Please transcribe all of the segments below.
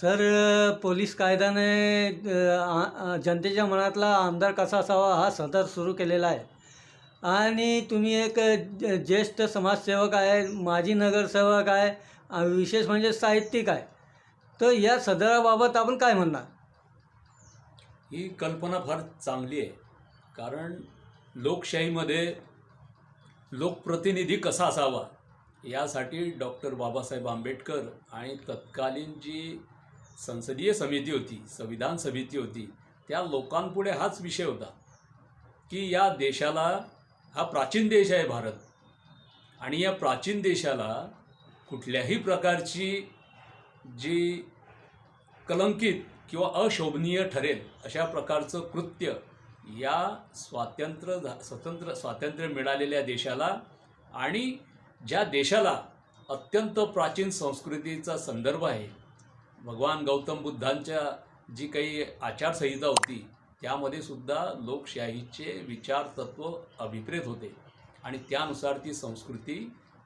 Sir police कायद्याने जनतेच्या मनातला आमदार कसा असावा हा सदर सुरू केलेला आहे. आणि तुम्ही एक ज- ज्येष्ठ समाजसेवक आहे माजी नगरसेवक आहे विशेष म्हणजे साहित्यिक आहे. तर या सदराबाबत आपण काय म्हणणार? ही कल्पना फार चांगली आहे. कारण लोकशाहीमध्ये लोकप्रतिनिधी कसा असावा यासाठी डॉक्टर बाबासाहेब आंबेडकर आणि तत्कालीन जी संसदीय समिती होती संविधान समिती होती त्या लोकांपुढे हाच विषय होता की या देशाला हा प्राचीन देश आहे भारत आणि या प्राचीन देशाला कुठल्याही प्रकारची जी कलंकित किंवा अशोभनीय ठरेल अशा प्रकारचं कृत्य या स्वातंत्र्य झा- स्वतंत्र स्वातंत्र्य मिळालेल्या देशाला आणि ज्या देशाला अत्यंत प्राचीन संस्कृतीचा संदर्भ आहे भगवान गौतम बुद्धांच्या जी काही आचारसंहिता होती त्यामध्ये सुद्धा लोकशाहीचे विचार तत्व अभिप्रेत होते. आणि त्यानुसार ती संस्कृती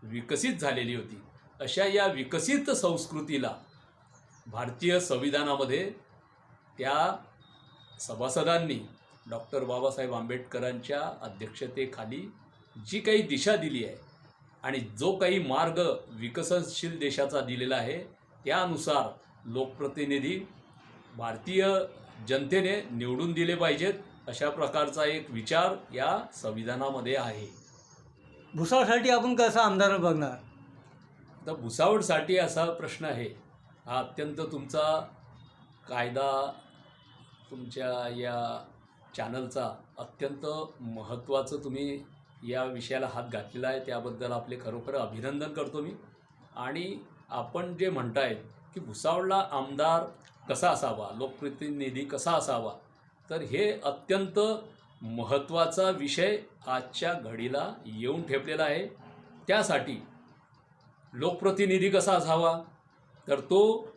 विकसित झालेली होती. अशा या विकसित संस्कृतीला भारतीय संविधानामध्ये त्या सभासदांनी डॉक्टर बाबासाहेब आंबेडकरांच्या अध्यक्षतेखाली जी काही दिशा दिली आहे आणि जो काही मार्ग विकसनशील देशाचा दिलेला आहे त्यानुसार लोकप्रतिनिधी भारतीय जनतेने निवडून दिले पाहिजेत अशा प्रकारचा एक विचार या संविधानामध्ये आहे. भुसावळसाठी आपण कसा आमदार बघणार? तर भुसावळसाठी असा प्रश्न आहे. हा अत्यंत तुमचा कायदा तुमच्या या चॅनलचा अत्यंत महत्त्वाचं तुम्ही या विषयाला हात घातलेला आहे. त्याबद्दल आपले खरोखर अभिनंदन करतो मी. आणि आपण जे म्हणतायत की भुसावळला आमदार कसा असावा लोकप्रतिनिधी कसा असावा तर हे अत्यंत महत्त्वाचा विषय आजच्या घडीला येऊन ठेपलेला आहे. त्यासाठी लोकप्रतिनिधी कसा असावा तर तो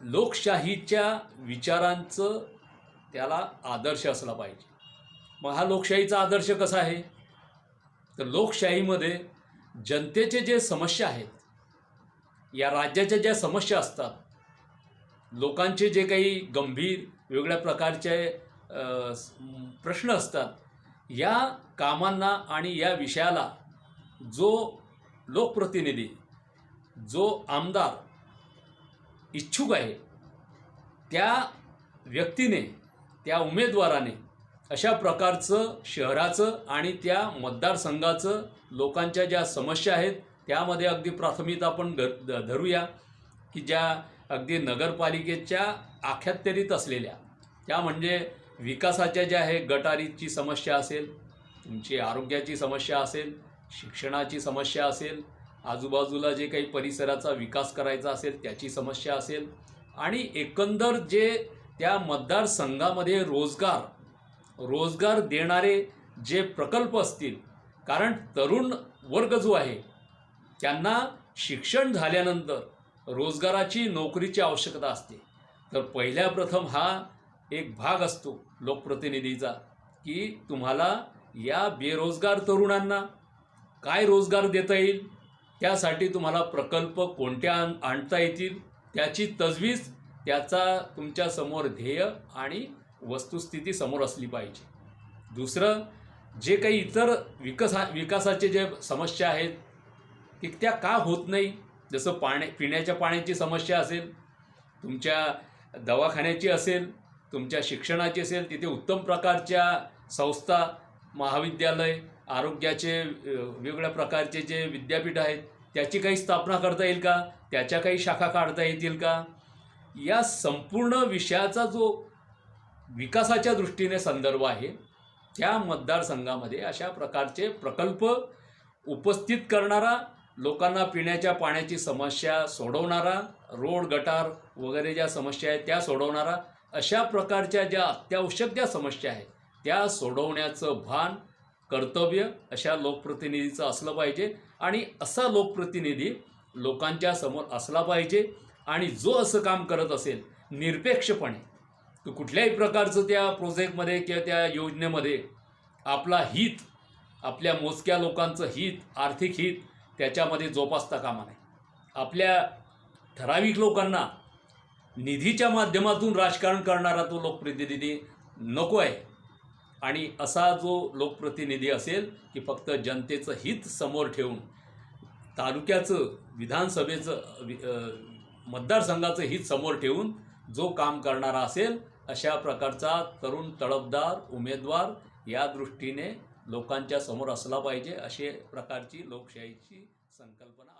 लोकशाहीच्या विचारांचं त्याला आदर्श असला पाहिजे. मग हा लोकशाहीचा आदर्श कसा आहे? तर लोकशाहीमध्ये जनतेचे जे समस्या आहेत या राज्याच्या ज्या समस्या असतात लोकांचे जे काही गंभीर वेगळ्या प्रकारचे प्रश्न असतात या कामांना आणि या विषयाला जो लोकप्रतिनिधी जो आमदार इच्छुक आहे त्या व्यक्तीने त्या उमेदवाराने अशा प्रकारचं शहराचं आणि त्या मतदारसंघाचं लोकांच्या ज्या समस्या आहेत त्यामध्ये अगदी प्राथमिक आपण धर ध- धरूया की ज्या अगदी नगरपालिकेच्या अखत्यारीत असलेल्या त्या म्हणजे विकासाच्या ज्या आहे गटारीची समस्या असेल तुमची आरोग्याची समस्या असेल शिक्षणाची समस्या असेल आजूबाजूला जे काही परिसराचा विकास करायचा असेल त्याची समस्या असेल आणि एकंदर जे त्या मतदारसंघामध्ये रोजगार रोजगार देणारे जे प्रकल्प असतील कारण तरुण वर्ग जो आहे त्यांना शिक्षण झाल्यानंतर रोजगाराची नोकरीची आवश्यकता असते. तर पहिल्या प्रथम हा एक भाग असतो लोकप्रतिनिधीचा की तुम्हाला या बेरोजगार तरुणांना काय रोजगार देता येईल? त्यासाठी तुम्हाला प्रकल्प कोणत्या आण आणता येतील? त्याची तजवीज त्याचा तुमच्यासमोर ध्येय आणि वस्तुस्थिती समोर असली पाहिजे. दुसरं जे काही इतर विकसा विकासाचे जे समस्या आहेत की त्या का होत नाही? जसं पाण्या पिण्याच्या पाण्याची समस्या असेल तुमच्या दवाखान्याची असेल तुमच्या शिक्षणाची असेल तिथे उत्तम प्रकारच्या संस्था महाविद्यालय आरोग्याचे वेगवेगळ्या प्रकारचे जे विद्यापीठ आहेत त्याची काही स्थापना करता येईल का? त्याच्या काही शाखा काढता येतील का? या संपूर्ण विषयाचा जो विकासाच्या दृष्टीने संदर्भ आहे त्या मतदारसंघामध्ये अशा प्रकारचे प्रकल्प उपस्थित करणारा लोकांना पिण्याच्या पाण्याची समस्या सोडवणारा रोड गटार वगैरे ज्या समस्या आहेत त्या सोडवणारा अशा प्रकारच्या ज्या अत्यावश्यक ज्या समस्या आहेत त्या सोडवण्याचं भान कर्तव्य अशा लोकप्रतिनिधीचं असलं पाहिजे. आणि असा लोकप्रतिनिधी लोकांच्या समोर असला पाहिजे. आणि जो असं काम करत असेल निरपेक्षपणे तो कुठल्याही प्रकारचं त्या प्रोजेक्टमध्ये किंवा त्या योजनेमध्ये आपला हित आपल्या मोजक्या लोकांचं हित आर्थिक हित त्याच्यामध्ये जोपासता कामा नाही आपल्या ठराविक लोकांना निधीच्या माध्यमातून राजकारण करणारा तो लोकप्रतिनिधी नको आहे. आणि असा जो लोकप्रतिनिधी असेल की फक्त जनतेचं हित समोर ठेवून तालुक्याचं विधानसभेचं मतदारसंघाचं हित समोर ठेवून जो काम करणारा असेल अशा प्रकारचा तरुण तळपदार उमेदवार या दृष्टीने लोकांच्या समोर असला पाहिजे असे प्रकारची लोकशाहीची संकल्पना